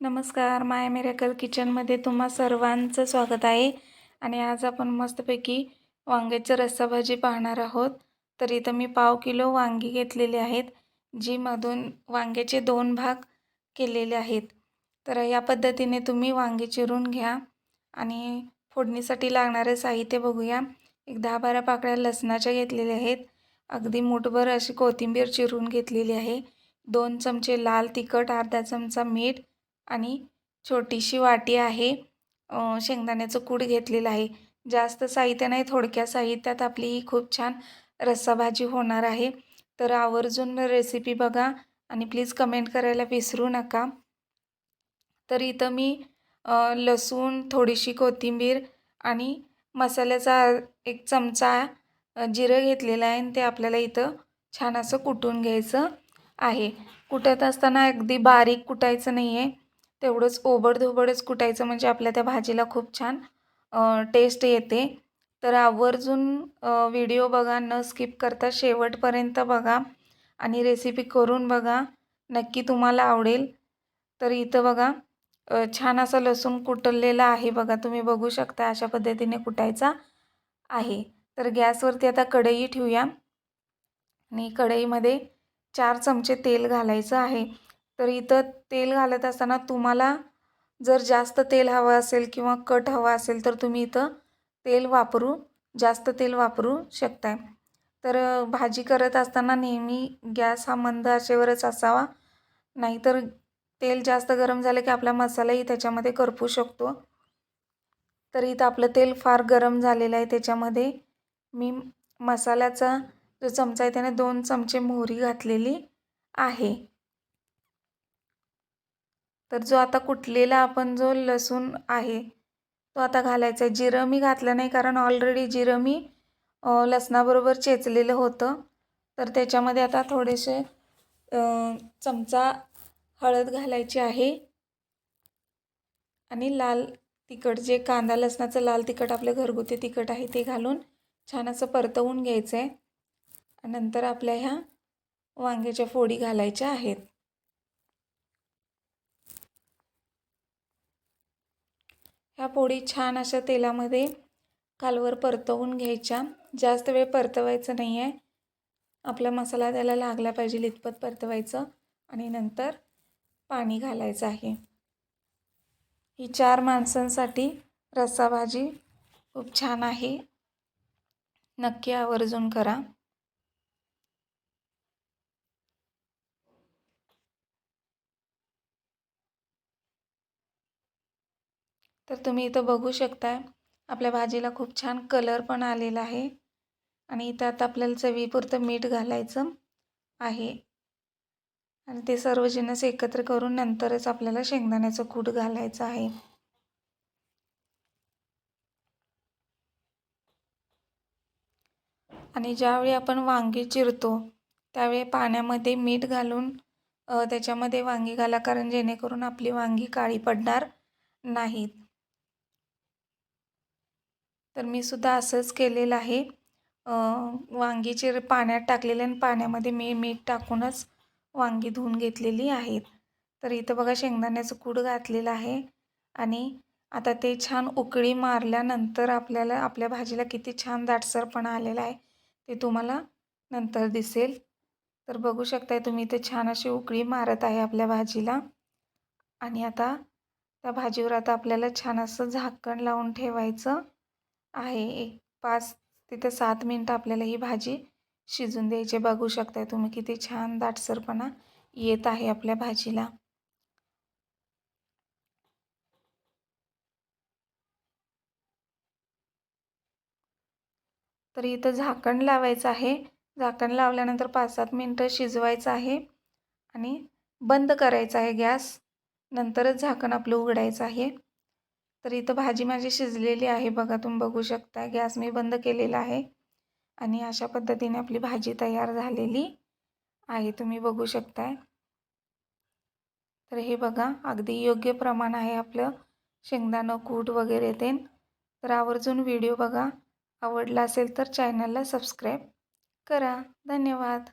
नमस्कार माय मिरेकल किचनमध्ये तुम्हा सर्वांचं स्वागत आहे. आणि आज आपण मस्तपैकी वांग्याचं रस्सा भाजी पाहणार आहोत. तर इथं मी पाव किलो वांगी घेतलेली आहेत जी मधून वांग्याचे दोन भाग केलेले आहेत. तर या पद्धतीने तुम्ही वांगी चिरून घ्या आणि फोडणीसाठी लागणारे साहित्य बघूया. एक दहा बारा पाकळ्या लसणाच्या घेतलेल्या आहेत. अगदी मुठभर अशी कोथिंबीर चिरून घेतलेली आहे. दोन चमचे लाल तिखट अर्धा चमचा मीठ आणि छोटीशी वाटी आहे. शेंगदाण्याचं कूड घेतलेलं आहे. जास्त साहित्य नाही थोडक्या साहित्यात आपली ही खूप छान रस्साभाजी होणार आहे. तर आवर्जून रेसिपी बघा आणि प्लीज कमेंट करायला विसरू नका. तर इथं मी लसूण थोडीशी कोथिंबीर आणि मसाल्याचा एक चमचा जिरं घेतलेलं आहे आणि ते आपल्याला इथं छान असं कुटून घ्यायचं आहे. कुटत असताना अगदी बारीक कुटायचं नाही आहे तेवढंच ओबडधोबडच कुटायचं म्हणजे आपल्या त्या भाजीला खूप छान टेस्ट येते. तर आवर्जून व्हिडिओ बघा न स्किप करता शेवटपर्यंत बघा आणि रेसिपी करून बघा. नक्की तुम्हाला आवडेल. तर इथं बघा छान असा लसूण कुटलेला आहे बघा. तुम्ही बघू शकता अशा पद्धतीने कुटायचा आहे. तर गॅसवरती आता कढई ठेवूया. आणि कढईमध्ये चार चमचे तेल घालायचं आहे. तर इथं तेल घालत असताना तुम्हाला जर जास्त तेल हवं असेल किंवा कट हवा असेल तर तुम्ही इथं तेल वापरू जास्त तेल वापरू शकताय. तर भाजी करत असताना नेहमी गॅस हा मंद असेवरच असावा. नाहीतर तेल जास्त गरम झालं की आपला मसालाही त्याच्यामध्ये करपू शकतो. तर इथं आपलं तेल फार गरम झालेलं आहे त्याच्यामध्ये. मी मसाल्याचा जो चमचा आहे त्याने दोन चमचे मोहरी घातलेली आहे. तर जो आता कुटलेला आपण जो लसूण आहे तो आता घालायचा आहे. जिरं मी घातलं नाही कारण ऑलरेडी जिरं मी लसणाबरोबर चेचलेलं होतं. तर त्याच्यामध्ये आता थोडेसे चमचा हळद घालायची आहे. आणि लाल तिखट जे कांदा लसणाचं लाल तिखट आपलं घरगुती तिखट आहे ते घालून छान असं परतवून घ्यायचं आहे नंतर आपल्या ह्या वांग्याच्या फोडी घालायच्या आहेत. ह्या पोळी छान अशा तेलामध्ये कालवर परतवून घ्यायच्या. जास्त वेळ परतवायचं नाही आहे आपला मसाला त्याला लागला पाहिजे लितपत परतवायचं आणि नंतर पाणी घालायचं आहे. ही चार माणसांसाठी रस्सा भाजी खूप छान आहे. नक्की आवर्जून करा. तर तुम्ही इथं बघू शकताय. आपल्या भाजीला खूप छान कलर पण आलेला आहे. आणि इथं आता आपल्याला चवीपुरतं मीठ घालायचं आहे. आणि ते सर्व जिन्नस एकत्र करून नंतरच आपल्याला शेंगदाण्याचं कूट घालायचं आहे. आणि ज्यावेळी आपण वांगी चिरतो त्यावेळी पाण्यामध्ये मीठ घालून त्याच्यामध्ये वांगी घाला. कारण जेणेकरून आपली वांगी काळी पडणार नाहीत. तर मी सुद्धा असंच केलेलं आहे. वांगीचे पाण्यात टाकलेले आणि पाण्यामध्ये मी मीठ टाकूनच वांगी धुवून घेतलेली आहेत. तर इथं बघा शेंगदाण्याचं कूड घातलेलं आहे आणि आता ते छान उकळी मारल्यानंतर आपल्याला आपल्या भाजीला किती छान दाटसरपणा आलेला आहे. ते तुम्हाला नंतर दिसेल. तर बघू शकताय तुम्ही इथे छान अशी उकळी मारत आहे आपल्या भाजीला. आणि आता त्या भाजीवर आता आपल्याला छान असं झाकण लावून ठेवायचं. आहे. एक पाच तिथं सात मिनटं आपल्याला ही भाजी शिजून द्यायची बघू शकताय तुम्ही किती छान दाटसरपणा येत आहे आपल्या भाजीला. तर इथं झाकण लावायचं आहे. झाकण लावल्यानंतर पाच सात मिनटं शिजवायचं आहे आणि बंद करायचं आहे गॅस. नंतरच झाकण आपलं उघडायचं आहे. तर इथं भाजी माझी शिजलेली आहे. बघा तुम्ही बघू शकता. गॅस मी बंद केलेला आहे. आणि अशा पद्धतीने आपली भाजी तयार झालेली आहे. तुम्ही बघू शकताय तर हे बघा अगदी योग्य प्रमाण आहे आपलं. शेंगदाणं कूट वगैरे देन तर आवर्जून व्हिडिओ बघा. आवडला असेल तर चॅनलला सबस्क्राईब करा. धन्यवाद.